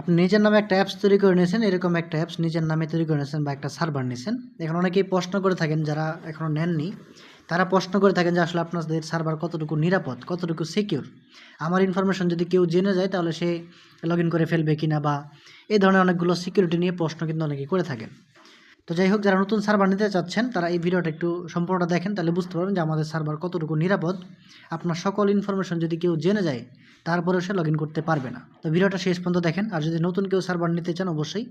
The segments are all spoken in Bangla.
আপনি নিজের নামে একটা অ্যাপস তৈরি করে নিয়েছেন, এরকম একটা অ্যাপস নিজের নামে তৈরি করে নিয়েছেন বা একটা সার্ভার নিয়েছেন। এখন অনেকেই প্রশ্ন করে থাকেন যারা এখনও নেননি, তারা প্রশ্ন করে থাকেন যে আসলে আপনাদের সার্ভার কতটুকু নিরাপদ, কতটুকু সিকিউর আমার ইনফরমেশন যদি কেউ জেনে যায়, তাহলে সে লগ করে ফেলবে কিনা বা এই ধরনের অনেকগুলো সিকিউরিটি নিয়ে প্রশ্ন কিন্তু অনেকেই করে থাকেন। তো যাই হোক যারা নতুন সার্ভার নিতে চাচ্ছেন, তারা এই ভিডিওটা একটু সম্পূর্ণটা দেখেন, তাহলে বুঝতে পারবেন যে আমাদের সার্ভার কতটুকু নিরাপদ। আপনার সকল ইনফরমেশন যদি কেউ জেনে যায় তারপরেও সে লগ করতে পারবে না। তো ভিডিওটা শেষ পর্যন্ত দেখেন, আর যদি নতুন কেউ সার্ভার নিতে চান, অবশ্যই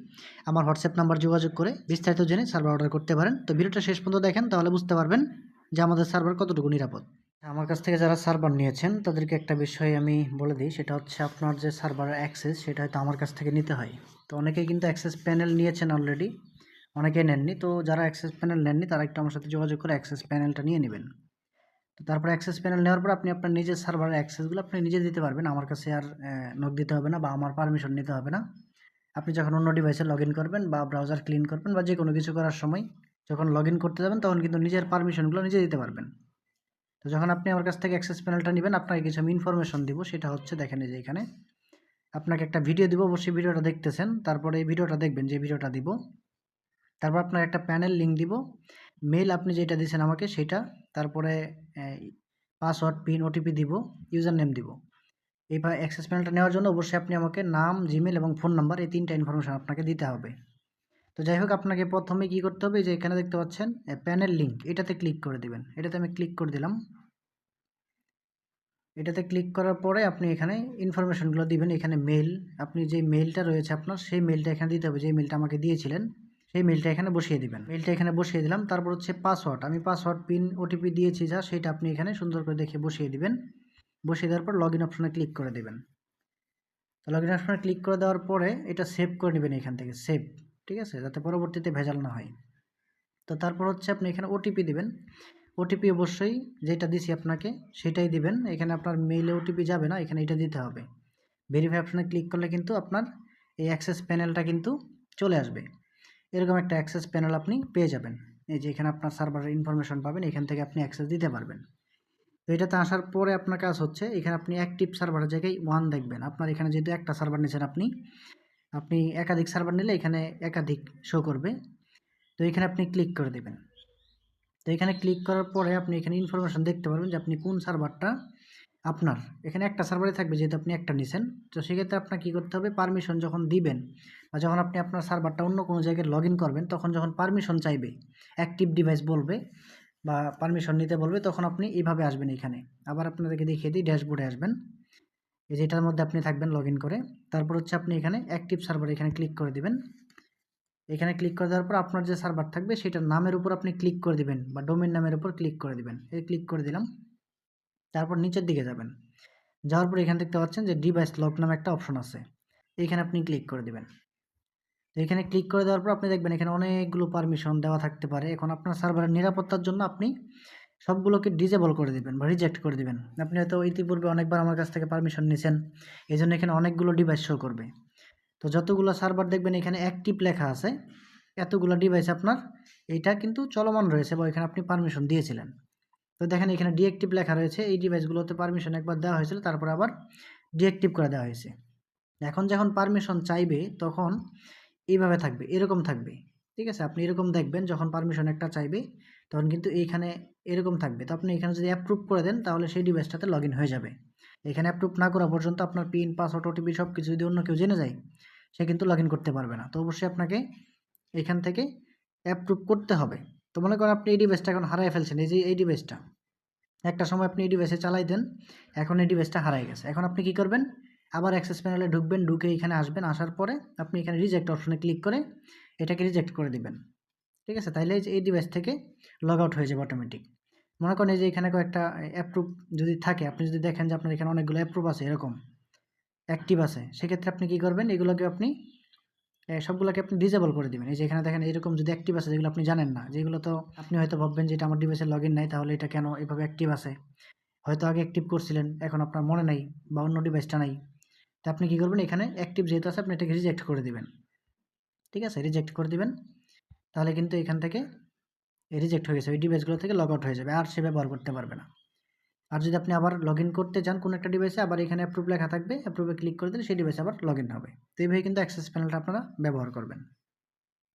আমার হোয়াটসঅ্যাপ নাম্বার যোগাযোগ করে বিস্তারিত জেনে সার্ভার অর্ডার করতে পারেন। তো ভিডিওটা শেষ পর্যন্ত দেখেন, তাহলে বুঝতে পারবেন যে আমাদের সার্ভার কতটুকু নিরাপদ। আমার কাছ থেকে যারা সার্ভার নিয়েছেন, তাদেরকে একটা বিষয় আমি বলে দিই, সেটা হচ্ছে আপনার যে সার্ভারের অ্যাক্সেস সেটা হয়তো আমার কাছ থেকে নিতে হয়। তো অনেকেই কিন্তু অ্যাক্সেস প্যানেল নিয়েছেন অলরেডি অনেকেই নেননি। তো যারা অ্যাক্সেস প্যানেল নেননি, তারা একটু আমার সাথে যোগাযোগ করে অ্যাক্সেস প্যানেলটা নিয়ে নেবেন। তো তারপরে অ্যাক্সেস প্যানেল নেওয়ার পর আপনি আপনার নিজের সার্ভারের অ্যাক্সেসগুলো আপনি নিজে দিতে পারবেন। আমার কাছে আর নক দিতে হবে না বা আমার পারমিশন নিতে হবে না। আপনি যখন অন্য ডিভাইসে লগ করবেন বা ব্রাউজার ক্লিন করবেন বা যে কোনো কিছু করার সময় যখন লগ করতে যাবেন, তখন কিন্তু নিজের পারমিশনগুলো নিজে দিতে পারবেন। তো যখন আপনি আমার কাছ থেকে অ্যাক্সেস প্যানেলটা নেবেন, আপনাকে কিছু আমি ইনফরমেশন দিব। সেটা হচ্ছে, দেখেন যে এখানে। আপনাকে একটা ভিডিও দিব, অবশ্যই ভিডিওটা দেখতেছেন। তারপরে এই ভিডিওটা দেখবেন, যে ভিডিওটা দিব। তারপর আপনার একটা প্যানেল লিঙ্ক দিব। মেল আপনি যেটা দিয়েছেন আমাকে সেটা, তারপরে পাসওয়ার্ড পিন ওটিপি দিব ইউজার নেম দিব এই অ্যাক্সেস প্যানেলটা নেওয়ার জন্য অবশ্যই আপনি আমাকে নাম জিমেল এবং ফোন নাম্বার এই তিনটা ইনফরমেশন আপনাকে দিতে হবে। তো যাই হোক, আপনাকে প্রথমে কি করতে হবে যে এখানে দেখতে পাচ্ছেন প্যানেল লিঙ্ক এটাতে ক্লিক করে দিবেন। এটাতে আমি ক্লিক করে দিলাম। এটাতে ক্লিক করার পরে আপনি এখানে ইনফরমেশনগুলো দিবেন। এখানে মেল আপনি যে মেলটা রয়েছে আপনার, সেই মেলটা এখানে দিতে হবে। যে মেলটা আমাকে দিয়েছিলেন সেই মেলটা এখানে বসিয়ে দিবেন। মেলটা এখানে বসিয়ে দিলাম। তারপর হচ্ছে পাসওয়ার্ড আমি পাসওয়ার্ড পিন ওটিপি দিয়েছি যা, সেটা আপনি এখানে সুন্দর করে দেখে বসিয়ে দিবেন। বসিয়ে দেওয়ার পর লগ ইন অপশনে ক্লিক করে দেবেন। তো লগ ইন অপশনে ক্লিক করে দেওয়ার পরে এটা সেভ করে নেবেন এখান থেকে। সেভ ঠিক আছে? যাতে পরবর্তীতে ভেজাল না হয়। তো তারপর হচ্ছে আপনি এখানে ওটিপি দিবেন। ওটিপি অবশ্যই যেটা দিছি আপনাকে, সেটাই দিবেন। এখানে আপনার মেইলে ওটিপি যাবে না, এখানে এটা দিতে হবে। ভেরিফাই অপশনে ক্লিক করলে কিন্তু আপনার এই অ্যাক্সেস প্যানেলটা কিন্তু চলে আসবে। এরকম একটা অ্যাক্সেস প্যানেল আপনি পেয়ে যাবেন। এই যে এখানে আপনার সার্ভারের ইনফরমেশন পাবেন, এখান থেকে আপনি অ্যাক্সেস দিতে পারবেন। তো এটাতে আসার পরে আপনার কাজ হচ্ছে, এখানে আপনি অ্যাক্টিভ সার্ভারের জায়গায় ওয়ান দেখবেন। আপনার এখানে যেহেতু একটা সার্ভার নিয়েছেন আপনি আপনি একাধিক সার্ভার নিলে এখানে একাধিক শো করবে। তো এখানে আপনি ক্লিক করে দেবেন। তো এখানে ক্লিক করার পরে আপনি এখানে ইনফরমেশন দেখতে পারবেন যে আপনি কোন সার্ভারটা আপনার। এখানে একটা সার্ভারে থাকবে, যেহেতু আপনি একটা নিছেন। তো সেক্ষেত্রে আপনার কী করতে হবে? পারমিশন যখন দিবেন বা যখন আপনি আপনার সার্ভারটা অন্য কোনো জায়গায় লগ করবেন, তখন যখন পারমিশন চাইবে অ্যাক্টিভ ডিভাইস বলবে বা পারমিশন নিতে বলবে, তখন আপনি এইভাবে আসবেন এখানে। আবার আপনাদেরকে দেখিয়ে দিই ড্যাশবোর্ডে আসবেন। এই যেটার মধ্যে আপনি থাকবেন লগ করে। তারপর হচ্ছে আপনি এখানে অ্যাক্টিভ সার্ভার এখানে ক্লিক করে দিবেন। এখানে ক্লিক করে দেওয়ার পর আপনার যে সার্ভার থাকবে, সেটার নামের উপর আপনি ক্লিক করে দিবেন বা ডোমেন নামের উপর ক্লিক করে দিবেন। এই ক্লিক করে দিলাম। তারপর নিচের দিকে যাবেন। যাওয়ার পর এখানে দেখতে পাচ্ছেন যে ডিভাইস লক নামে একটা অপশন আছে। এইখানে আপনি ক্লিক করে দিবেন। এখানে ক্লিক করে দেওয়ার পর আপনি দেখবেন এখানে অনেকগুলো পারমিশন দেওয়া থাকতে পারে। এখন আপনার সার্ভারের নিরাপত্তার জন্য আপনি সবগুলোকে ডিজেবল করে দিবেন বা রিজেক্ট করে দিবেন। আপনি হয়তো ইতিপূর্বে অনেকবার আমার কাছ থেকে পারমিশন নিয়েছেন এই জন্য এখানে অনেকগুলো ডিভাইস শো করবে। তো যতগুলো সার্ভার দেখবেন এখানে অ্যাক্টিভ লেখা আছে, এতগুলো ডিভাইস আপনার, এইটা কিন্তু চলমান রয়েছে বা এখানে আপনি পারমিশন দিয়েছিলেন। তো দেখেন এখানে ডিএক্টিভ লেখা রয়েছে। এই ডিভাইসগুলোতে পারমিশন একবার দেওয়া হয়েছিল, তারপর আবার ডিএক্টিভ করে দেওয়া হয়েছে। এখন যখন পারমিশন চাইবে, তখন এইভাবে থাকবে, এরকম থাকবে। ঠিক আছে? আপনি এরকম দেখবেন, যখন পারমিশন একটা চাইবে, তখন কিন্তু এইখানে এরকম থাকবে। তো আপনি এখানে যদি অ্যাপ্রুভ করে দেন, তাহলে সেই ডিভাইসটাতে লগ হয়ে যাবে। এখানে অ্যাপ্রুভ না করা পর্যন্ত আপনার পিন পাসওয়ার্ড ওটিপি সব কিছু যদি অন্য কেউ জেনে যায়, সে কিন্তু লগ করতে পারবে না। তো অবশ্যই আপনাকে এখান থেকে অ্যাপ্রুভ করতে হবে। তো মনে করেন আপনি এই ডিভাইসটা এখন হারাই ফেলছেন, এই যে এই ডিভাইসটা একটা সময় আপনি এই ডিভাইসে চালাই দেন, এখন এই ডিভাইসটা হারাই গেছে। এখন আপনি কি করবেন? আবার অ্যাক্সেস প্যানেলে ঢুকবেন, ঢুকে এখানে আসবেন, আসার পরে আপনি এখানে রিজেক্ট অপশনে ক্লিক করে এটাকে রিজেক্ট করে দিবেন। ঠিক আছে? তাইলে এই ডিভাইস থেকে লগ আউট হয়ে যাবে অটোমেটিক মনে করেন এই যে এখানে কয়েকটা অ্যাপ্রুভ যদি থাকে, আপনি যদি দেখেন যে আপনার এখানে অনেকগুলো অ্যাপ্রুভ আছে, এরকম অ্যাক্টিভ আছে, সেক্ষেত্রে আপনি কী করবেন? এগুলোকে আপনি সবগুলোকে আপনি ডিজেবল করে দেবেন। এই যে এখানে দেখেন এরকম যদি অ্যাক্টিভ আছে, যেগুলো আপনি জানেন না, যেগুলো তো আপনি হয়তো ভাববেন যে এটা আমার ডিভাইসে লগ ইন নাই, তাহলে এটা কেন এভাবে অ্যাক্টিভ আছে? হয়তো আগে অ্যাক্টিভ করছিলেন, এখন আপনার মনে নাই বা অন্য ডিভাইসটা নাই। তো আপনি কী করবেন? এখানে অ্যাক্টিভ যেহেতু আছে, আপনি এটাকে রিজেক্ট করে দিবেন। ঠিক আছে? রিজেক্ট করে দিবেন। তাহলে কিন্তু এখান থেকে রিজেক্ট হয়ে গেছে। ওই ডিভাইসগুলো থেকে লগ আউট হয়ে যাবে। আর সে ব্যবহার করতে পারবে না। আর যদি আপনি আবার লগ করতে চান কোনো একটা ডিভাইসে আবার এখানে অ্যাপ্রুভ লেখা থাকবে অ্যাপ্রুভে ক্লিক করে দিলে সেই ডিভাইসে আবার লগ হবে। তো এইভাবে কিন্তু অ্যাক্সেস প্যানেলটা আপনারা ব্যবহার করবেন।